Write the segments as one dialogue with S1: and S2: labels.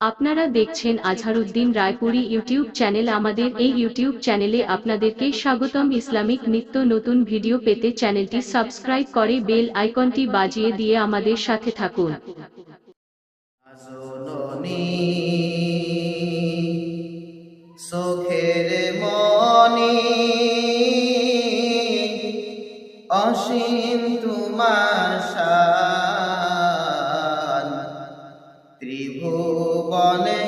S1: আপনারা দেখছেন Azharuddin Raipuri YouTube channel. আমাদের এই ইউটিউব চ্যানেলে আপনাদেরকে স্বাগতম। ইসলামিক নিত্য নতুন ভিডিও পেতে চ্যানেলটি সাবস্ক্রাইব করে বেল আইকনটি বাজিয়ে দিয়ে আমাদের সাথে থাকুন।
S2: অসীম তোমার ত্রিভুবনে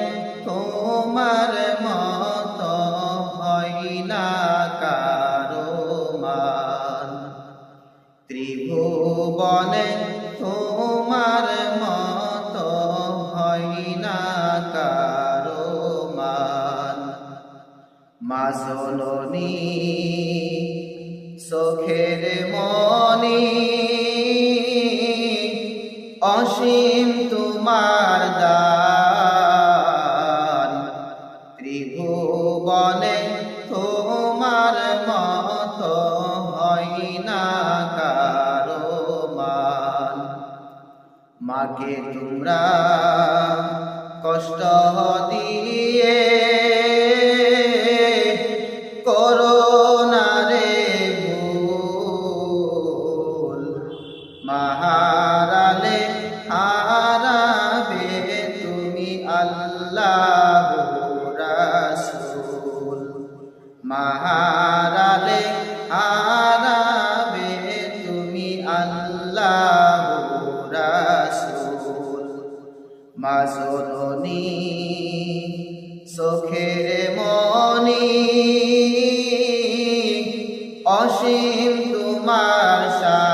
S2: তোমার মত হয় না কারও মান। ত্রিভুবনে তোমার মত হয় না কারও মান। মাজননী চোখের মনি অসীম তোমার দান। ত্রিভুবনে তোমার মত হয় না কারও মান। মাকে তোমরা কষ্ট দিয়ে মাহারালে হারাবে তুমি আল্লাহ রাসূল। মাজননী চোখের মনি অসীম তোমার শান।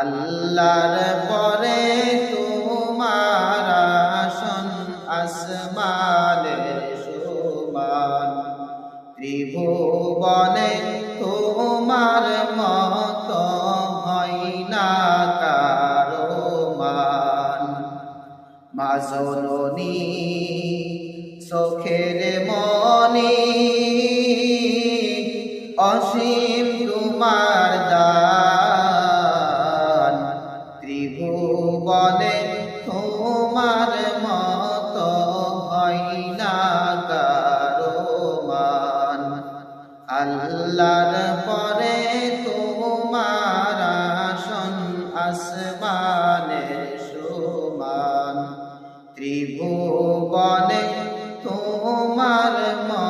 S2: আল্লাহর পরে তোমার আসন আসমানের ত্রিভুবনে তোমার মত হয় না কারও মান। মাজননী চোখের মনি আসমানের সমান ত্রিভুবনে তোমার মত